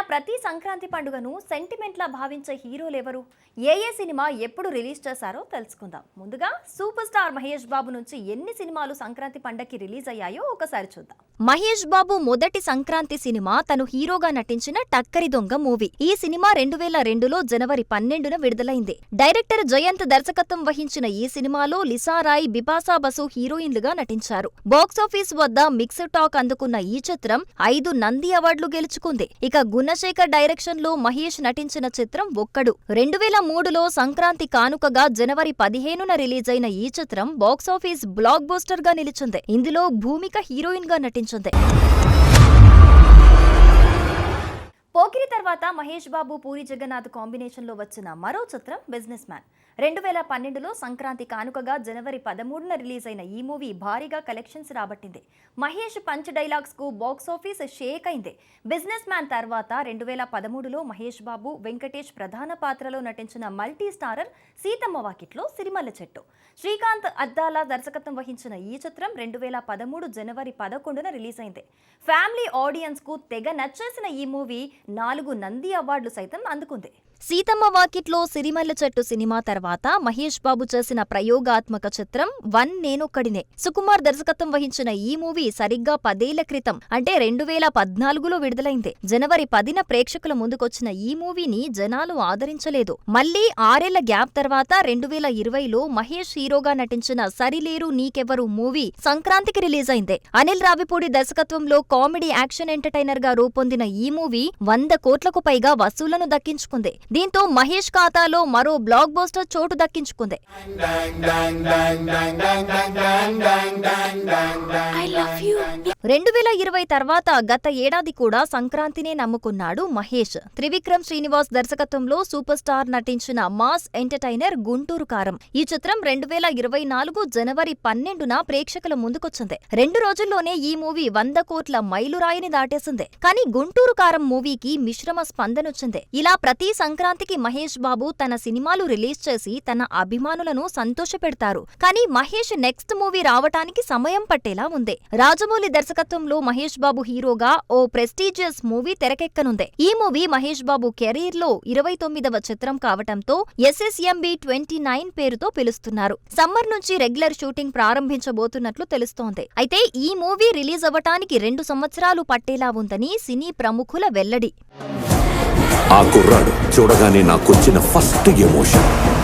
ఇలా ప్రతి సంక్రాంతి పండుగను సెంటిమెంట్లా భావించే హీరోలు ఎవరు? ఏ ఏ సినిమా ఎప్పుడు రిలీజ్ చేశారో తెలుసుకుందాం. ముందుగా సూపర్ స్టార్ మహేష్ బాబు నుంచి ఎన్ని సినిమాలు సంక్రాంతి పండగకి రిలీజ్ అయ్యాయో ఒకసారి చూద్దాం. మహేష్ బాబు మొదటి సంక్రాంతి సినిమా తను హీరోగా నటించిన టక్కరి దొంగ మూవీ. ఈ సినిమా రెండు వేల రెండులో జనవరి పన్నెండున విడుదలైంది. డైరెక్టర్ జయంత్ దర్శకత్వం వహించిన ఈ సినిమాలో లిసారాయ్ బిపాసా బసు హీరోయిన్లుగా నటించారు. బాక్సాఫీస్ వద్ద మిక్స్డ్ టాక్ అందుకున్న ఈ చిత్రం ఐదు నంది అవార్డులు గెలుచుకుంది. ఇక గుణశేఖర్ డైరెక్షన్లో మహేష్ నటించిన చిత్రం ఒక్కడు. రెండు వేల మూడులో సంక్రాంతి కానుకగా జనవరి పదిహేనున రిలీజ్ అయిన ఈ చిత్రం బాక్సాఫీస్ బ్లాక్ బోస్టర్గా నిలిచింది. ఇందులో భూమిక హీరోయిన్గా 什的。తర్వాత మహేష్ బాబు పూరి జగన్నాథ్ కాంబినేషన్లో వచ్చిన మరో చిత్రం బిజినెస్ మ్యాన్ రెండు వేల పన్నెండులో సంక్రాంతి కానుకగా జనవరి పదమూడున రిలీజ్ అయిన ఈ మూవీ భారీగా కలెక్షన్స్ రాబట్టింది. మహేష్ పంచ్ డైలాగ్స్కు బాక్స్ ఆఫీస్ షేక్ అయింది. బిజినెస్ మ్యాన్ తర్వాత రెండు వేల పదమూడులో మహేష్ బాబు వెంకటేష్ ప్రధాన పాత్రలో నటించిన మల్టీ స్టారర్ సీతమ్మ వాకిట్లో సిరిమల్ల చెట్టు. శ్రీకాంత్ అద్దాల దర్శకత్వం వహించిన ఈ చిత్రం రెండు వేల పదమూడు జనవరి పదకొండున రిలీజ్ అయింది. ఫ్యామిలీ ఆడియన్స్కు తెగ నచ్చేసిన ఈ మూవీ నాలుగు నంది అవార్డులు సైతం అందుకుంది. సీతమ్మ వాకిట్లో సిరిమల్ల చెట్టు సినిమా తర్వాత మహేష్ బాబు చేసిన ప్రయోగాత్మక చిత్రం వన్ నేనొక్కడినే. సుకుమార్ దర్శకత్వం వహించిన ఈ మూవీ సరిగ్గా పదేళ్ళ క్రితం అంటే రెండు వేల పద్నాలుగులో విడుదలైంది. జనవరి పదిన ప్రేక్షకుల ముందుకొచ్చిన ఈ మూవీని జనాలు ఆదరించలేదు. మళ్ళీ ఆరేళ్ళ గ్యాప్ తర్వాత రెండు వేల ఇరవైలో మహేష్ హీరోగా నటించిన సరిలేరు నీకెవరు మూవీ సంక్రాంతికి రిలీజ్ అయింది అనిల్ రావిపూడి దర్శకత్వంలో కామెడీ యాక్షన్ ఎంటర్టైనర్గా రూపొందిన ఈ మూవీ వంద కోట్ల కోట్లకు పైగా వసూళ్ళను దక్కించుకుంది. దీంతో మహేష్ ఖాతాలో మరో బ్లాక్ బస్టర్ చోటు దక్కించుకుంది. రెండు వేల ఇరవై తర్వాత గత ఏడాది కూడా సంక్రాంతినే నమ్ముకున్నాడు మహేష్. త్రివిక్రమ్ శ్రీనివాస్ దర్శకత్వంలో సూపర్ స్టార్ నటించిన మాస్ ఎంటర్టైనర్ గుంటూరు కారం. ఈ చిత్రం రెండు వేల ఇరవై నాలుగు జనవరి పన్నెండున ప్రేక్షకుల ముందుకొచ్చింది. రెండు రోజుల్లోనే ఈ మూవీ వంద కోట్ల మైలురాయిని దాటేసింది. కానీ గుంటూరు కారం మూవీకి మిశ్రమ స్పందనొచ్చింది. ఇలా ప్రతి సంక్రాంతికి మహేష్ బాబు తన సినిమాలు రిలీజ్ చేసి తన అభిమానులను సంతోషపెడతారు. కానీ మహేష్ నెక్స్ట్ మూవీ రావటానికి సమయం పట్టేలా ఉంది. రాజమౌళి దర్శకత్వంలో మహేష్ బాబు హీరోగా ఓ ప్రెస్టీజియస్ మూవీ తెరకెక్కనుంది. ఈ మూవీ మహేష్ బాబు కెరీర్లో ఇరవై తొమ్మిదవ చిత్రం కావటంతో ఎస్ఎస్ఎంబి ట్వంటీ నైన్ పేరుతో పిలుస్తున్నారు. సమ్మర్ నుంచి రెగ్యులర్ షూటింగ్ ప్రారంభించబోతున్నట్లు తెలుస్తోంది. అయితే ఈ మూవీ రిలీజ్ అవ్వటానికి రెండు సంవత్సరాలు పట్టేలా ఉందని సినీ ప్రముఖుల వెల్లడి. ఆ కుర్రాడు చూడగానే నాకొచ్చిన ఫస్ట్ ఎమోషన్.